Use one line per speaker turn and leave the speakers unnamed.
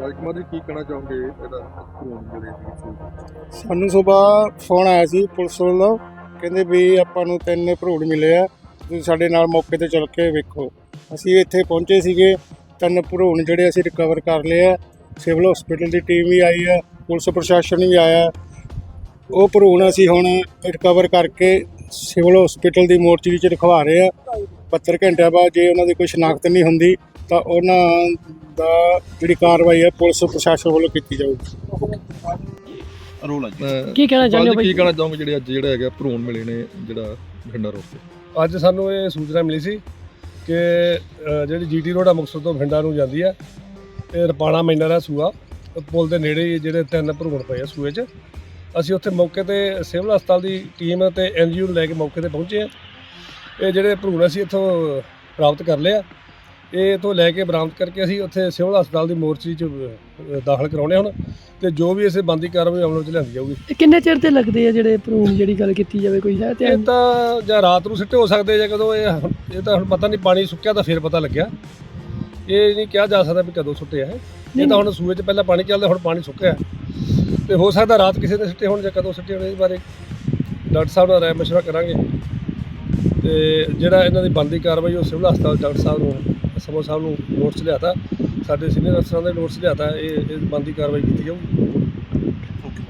ਰਾਜਕੁਮਾਰ ਜੀ, ਕੀ ਕਹਿਣਾ ਚਾਹੋਗੇ ਇਹਦਾ
ਸਾਨੂੰ ਸਵੇਰ ਫੋਨ ਆਇਆ ਸੀ ਪੁਲਿਸ ਵੱਲੋਂ, ਕਹਿੰਦੇ ਵੀ ਆਪਾਂ ਨੂੰ ਤਿੰਨ ਭਰੂੜ ਮਿਲੇ ਆ, ਤੁਸੀਂ ਸਾਡੇ ਨਾਲ ਮੌਕੇ ਤੇ ਚੱਲ ਕੇ ਵੇਖੋ। ਅਸੀਂ ਇੱਥੇ ਪਹੁੰਚੇ ਸੀਗੇ, ਤਿੰਨ ਭਰੂਣ ਜਿਹੜੇ ਅਸੀਂ ਰਿਕਵਰ ਕਰ ਲਏ ਆ। ਸਿਵਲ ਹਸਪੀਟਲ ਦੀ ਟੀਮ ਵੀ ਆਈ ਆ, ਪੁਲਿਸ ਪ੍ਰਸ਼ਾਸਨ ਵੀ ਆਇਆ। ਉਹ ਭਰੂਣ ਅਸੀਂ ਹੁਣ ਰਿਕਵਰ ਕਰਕੇ ਸਿਵਲ ਹਸਪੀਟਲ ਦੀ ਮੋਰਚਰੀ 'ਚ ਰਖਵਾ ਰਹੇ ਆ। 72 ਘੰਟਿਆਂ ਬਾਅਦ ਜੇ ਉਹਨਾਂ ਦੀ ਕੋਈ ਸ਼ਨਾਖਤ ਨਹੀਂ ਹੁੰਦੀ ਤਾਂ ਉਹਨਾਂ ਦਾ ਜਿਹੜੀ ਕਾਰਵਾਈ ਹੈ ਪੁਲਿਸ ਪ੍ਰਸ਼ਾਸਨ ਵੱਲੋਂ ਕੀਤੀ ਜਾਊਗੀ।
ਰੋਲ
ਕੀ ਕਹਿਣਾ ਚਾਹੁੰਦੇ ਹੋ
ਕੀ ਕਹਿਣਾ ਚਾਹੋਗੇ ਜਿਹੜੇ ਅੱਜ ਜਿਹੜਾ ਹੈਗਾ ਭਰੂਣ ਮਿਲੇ ਨੇ ਜਿਹੜਾ ਬਠਿੰਡਾ ਰੋਡ ਤੇ?
ਅੱਜ ਸਾਨੂੰ ਇਹ ਸੂਚਨਾ ਮਿਲੀ ਸੀ ਕਿ ਜਿਹੜੀ ਜੀਟੀ ਰੋਡ ਮੁਕਤਸਰ ਤੋਂ ਬਠਿੰਡਾ ਨੂੰ ਜਾਂਦੀ ਆ। ਇਹ ਰਪਾਣਾ ਮੈਨਾ ਦਾ ਸੂਆ। ਪੁਲ ਦੇ ਨੇੜੇ ਹੀ ਜਿਹੜੇ ਤਿੰਨ ਭਰੂਣ ਪਏ ਆ ਸੂਏ 'ਚ। ਅਸੀਂ ਉੱਥੇ ਮੌਕੇ ਤੇ ਸਿਵਲ ਹਸਪਤਾਲ ਦੀ ਟੀਮ ਤੇ ਐਨਜੀਓ ਨੂੰ ਲੈ ਕੇ ਮੌਕੇ ਤੇ ਪਹੁੰਚੇ ਆ। ਇਹ ਜਿਹੜੇ ਭਰੂਣ ਅਸੀਂ ਇੱਥੋਂ ਪ੍ਰਾਪਤ ਕਰ ਲਏ ਆ ਇਹ ਤੋਂ ਲੈ ਕੇ ਬਰਾਮਦ ਕਰਕੇ ਅਸੀਂ ਉੱਥੇ ਸਿਵਲ ਹਸਪਤਾਲ ਦੀ ਮੋਰਚੀ 'ਚ ਦਾਖਲ ਕਰਾਉਣੇ ਹੁਣ ਤੇ ਜੋ ਵੀ ਇਸੇ ਬੰਦੀ ਕਾਰਵਾਈ ਅਮਲ ਵਿੱਚ ਲਿਆਂਦੀ ਜਾਊਗੀ।
ਇਹ ਕਿੰਨੇ ਚਿਰ ਤੇ ਲੱਗਦੇ ਆ ਜਿਹੜੇ ਭਰੂਣ ਜਿਹੜੀ ਗੱਲ ਕੀਤੀ ਜਾਵੇ ਕੋਈ ਹੈ ਤੇ
ਇਹ ਤਾਂ ਜਾਂ ਰਾਤ ਨੂੰ ਸਿੱਟੇ ਹੋ ਸਕਦੇ ਜਾਂ ਕਦੋਂ ਇਹ ਇਹ ਤਾਂ ਹੁਣ ਪਤਾ ਨਹੀਂ ਪਾਣੀ ਸੁੱਕਿਆ ਤਾਂ ਫਿਰ ਪਤਾ ਲੱਗਿਆ। ਇਹ ਨਹੀਂ ਕਿਹਾ ਜਾ ਸਕਦਾ ਵੀ ਕਦੋਂ ਸੁੱਟਿਆ ਹੈ। ਇਹ ਤਾਂ ਹੁਣ ਸੂਏ 'ਚ ਪਹਿਲਾਂ ਪਾਣੀ ਚੱਲਦਾ ਹੁਣ ਪਾਣੀ ਸੁੱਕਿਆ। ਤੇ ਹੋ ਸਕਦਾ ਰਾਤ ਕਿਸੇ ਦੇ ਸਿੱਟੇ ਹੋਣ ਜਾਂ ਕਦੋਂ ਸਿੱਟੇ ਹੋਣ ਇਸ ਬਾਰੇ ਡਾਕਟਰ ਸਾਹਿਬ ਨਾਲ ਰਾਏ ਮਸ਼ਵਰਾ ਕਰਾਂਗੇ। ਤੇ ਜਿਹੜਾ ਇਹਨਾਂ ਦੀ ਬੰਦੀ ਕਾਰਵਾਈ ਉਹ ਸਿਵਲ ਹਸਪਤਾਲ ਡਾਕਟਰ ਸਾਹਿਬ ਨੂੰ ਸਮੋ ਸਾਹਿਬ ਨੂੰ ਨੋਟਸ ਲਿਆਤਾ। ਸਾਡੇ ਸੀਨੀਅਰ ਅਫਸਰਾਂ ਦੇ ਨੋਟਸ ਲਿਆਤਾ, ਇਹ ਇਹ ਬੰਦੀ ਕਾਰਵਾਈ ਕੀਤੀ ਜਾਊਗੀ
ਓਕੇ